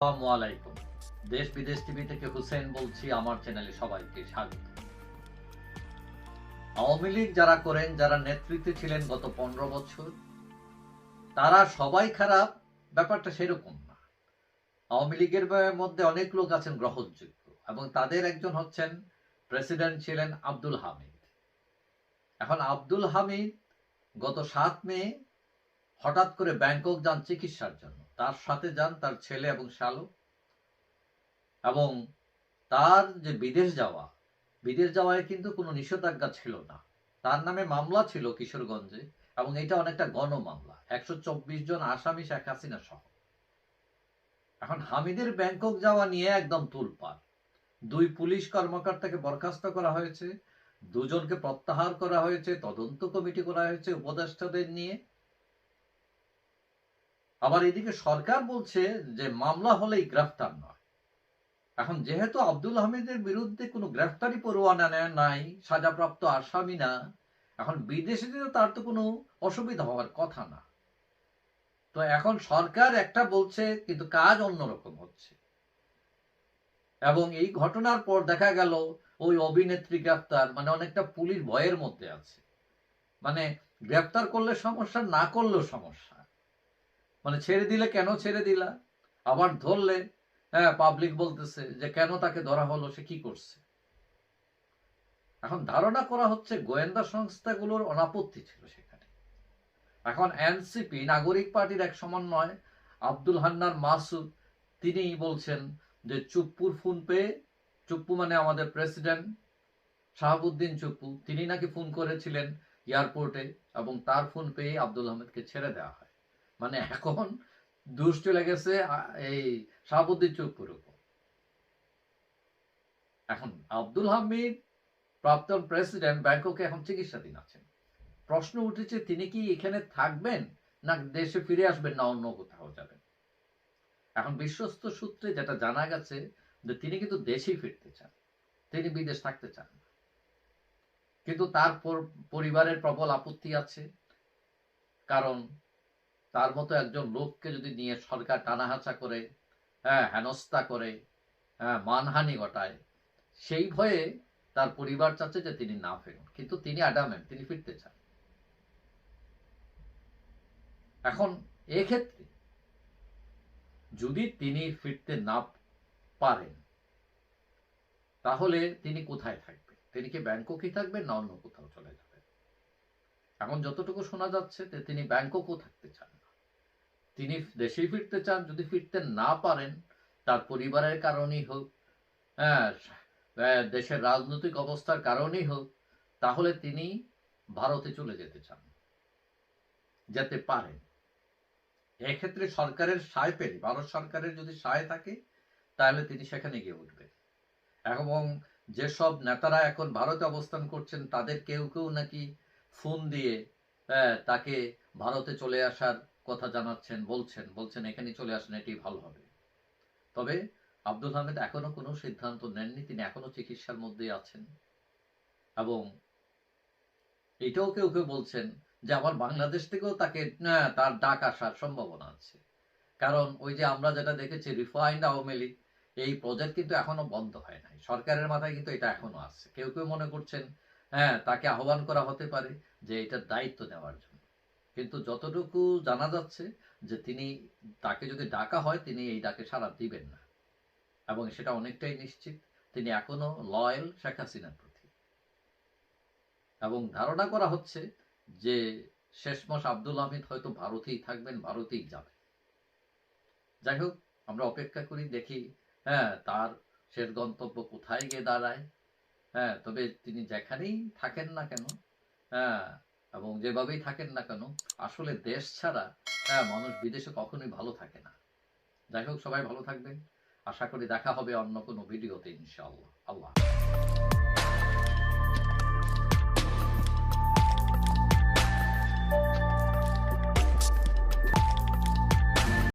আসসালামু আলাইকুম। দেশ বিদেশ টিভি থেকে হুসেন বলছি, আমার চ্যানেলে সবাইকে স্বাগত। আওয়ামী লীগ যারা করেন, যারা নেতৃত্বে ছিলেন গত পনেরো বছর, তারা সবাই খারাপ, ব্যাপারটা সেরকম না। আওয়ামী লীগের মধ্যে অনেক লোক আছেন গ্রহণযোগ্য এবং তাদের একজন হচ্ছেন প্রেসিডেন্ট ছিলেন আব্দুল হামিদ। এখন আব্দুল হামিদ গত সাত মে হঠাৎ করে ব্যাংকক যান চিকিৎসার জন্য। তার সাথে যান তার ছেলে এবং শালক এবং তার যে বিদেশ যাওয়া, বিদেশ যাওয়ায় কিন্তু কোনো নিষেধাজ্ঞা ছিল না। তার নামে মামলা ছিল কিশোরগঞ্জে এবং এটা অনেকটা গণ মামলা একশো চব্বিশ জন আসামি শেখ হাসিনা সহ। এখন হামিদের ব্যাংকক যাওয়া নিয়ে একদম তুলপার দুই পুলিশ কর্মকর্তাকে বরখাস্ত করা হয়েছে, দুজনকে প্রত্যাহার করা হয়েছে, তদন্ত কমিটি করা হয়েছে উপদেষ্টাদের নিয়ে। আবার এদিকে সরকার বলছে যে মামলা হলেই গ্রেফতার নয়। এখন যেহেতু আব্দুল হামিদের বিরুদ্ধে কোনো গ্রেফতারি পরোয়ানা নেয়, নাই, সাজাপ্রাপ্ত আসামি না, এখন বিদেশে যেতে তার তো কোনো অসুবিধা হওয়ার কথা না। তো এখন সরকার একটা বলছে, কিন্তু কাজ অন্যরকম হচ্ছে। এবং এই ঘটনার পর দেখা গেল, ওই অভিনেত্রী গ্রেফতার মানে অনেকটা পুলিশ ভয়ের মধ্যে আছে। মানে গ্রেফতার করলে সমস্যা, না করলেও সমস্যা। মানে ছেড়ে দিলে কেন ছেড়ে দিলা? আবার ধরলে হ্যাঁ পাবলিক বলতেছে যে কেন তাকে ধরা হলো, সে কি করছে? এখন ধারণা করা হচ্ছে গোয়েন্দা সংস্থাগুলোর অনাপত্তি ছিল সেখানে। এখন এনসিপি, নাগরিক পার্টির এক সমন্বয় আব্দুল হান্নার মাসুদ তিনি বলছেন যে চুপ্পুর ফোন পেয়ে চুপ্পু মানে আমাদের প্রেসিডেন্ট, শাহাবুদ্দিন চুপ্পু, তিনি নাকি ফোন করেছিলেন এয়ারপোর্টে এবং তার ফোন পেয়ে আব্দুল আহমেদকে ছেড়ে দেওয়া হয়। মানে এখন দুষ চলে গেছে এই শাহাবুদ্দিন চুপ্পুর উপর। এখন আব্দুল হামিদ, প্রাক্তন প্রেসিডেন্ট, ব্যাংককে এখন চিকিৎসাধীন আছেন। প্রশ্ন উঠেছে, তিনি কি এখানে থাকবেন না দেশে ফিরে আসবেন না অন্য কোথাও যাবেন? এখন বিশ্বস্ত সূত্রে যেটা জানা গেছে, যে তিনি কিন্তু দেশেই ফিরতে চান। তিনি বিদেশ থাকতে চান কিন্তু তার পরিবারের প্রবল আপত্তি আছে। কারণ তার মতো একজন লোককে যদি নিয়ে সরকার টানাহাচা করে হ্যাঁ হেনস্থা করে হ্যাঁ মানহানি ঘটায়, সেই ভয়ে তার পরিবার চাচ্ছে যে তিনি না ফেরুন। কিন্তু তিনি অ্যাডামেন্ট তিনি ফিরতে চান। এখন এক্ষেত্রে যদি তিনি ফিরতে না পারেন, তাহলে তিনি কোথায় থাকবেন? তিনি কি ব্যাংককেই থাকবেন না অন্য কোথাও চলে যাবেন? এখন যতটুকু শোনা যাচ্ছে তিনি ব্যাংককও থাকতে চান। তিনি দেশে ফিরতে চান, যদি ফিরতে না পারেন, তার পরিবারের কারণেই হোক হ্যাঁ দেশের রাজনৈতিক অবস্থার কারণেই হোক, তাহলে তিনি ভারতে চলে যেতে চান, যেতে পারেন। এক্ষেত্রে সরকারের সায় পেলে, ভারত সরকারের যদি সায় থাকে, তাহলে তিনি সেখানে গিয়ে উঠবেন এবং যেসব নেতারা এখন ভারতে অবস্থান করছেন, তাদের কেউ কেউ নাকি ফোন দিয়ে তাকে ভারতে চলে আসার কথা জানাচ্ছেন, বলছেন বলছেন এখানে চলে আসেন, এটি ভালো হবে। তবে আব্দুল হামিদ এখনও কোনো সিদ্ধান্ত নেননি, তিনি এখনও চিকিৎসার মধ্যেই আছেন। এবং এটাও কেউ কেউ বলছেন যে আমার বাংলাদেশ থেকেও তাকে তার ডাক আসার সম্ভাবনা আছে। কারণ ওই যে আমরা যেটা দেখেছি, রিফাইন্ড আওয়ামী লীগ, এই প্রজেক্ট কিন্তু এখনও বন্ধ হয় নাই। সরকারের মাথায় কিন্তু এটা এখনও আছে। কেউ কেউ মনে করছেন হ্যাঁ তাকে আহ্বান করা হতে পারে যে এটার দায়িত্ব নেওয়ার জন্য। কিন্তু যতটুকু জানা যাচ্ছে যে তিনি তাকে যদি ডাকা হয়, তিনি এই ডাকে সাড়া দিবেন না। এবং সেটা অনেকটাই নিশ্চিত, তিনি এখনও লয়াল শেখ হাসিনার প্রতি। এবং ধারণা করা হচ্ছে যে শেষমাস আব্দুল হামিদ হয়তো ভারতেই থাকবেন, ভারতেই যাবেন। যাই হোক, আমরা অপেক্ষা করি, দেখি হ্যাঁ তার শেষ গন্তব্য কোথায় গিয়ে দাঁড়ায়। হ্যাঁ তবে তিনি যেখানেই থাকেন না কেন হ্যাঁ এবং যেভাবেই থাকেন না কেন, আসলে দেশ ছাড়া হ্যাঁ মানুষ বিদেশে কখনোই ভালো থাকে না। যাই হোক, সবাই ভালো থাকবেন। আশা করি দেখা হবে অন্য কোনো ভিডিওতে, ইনশাআল্লাহ। আল্লাহ।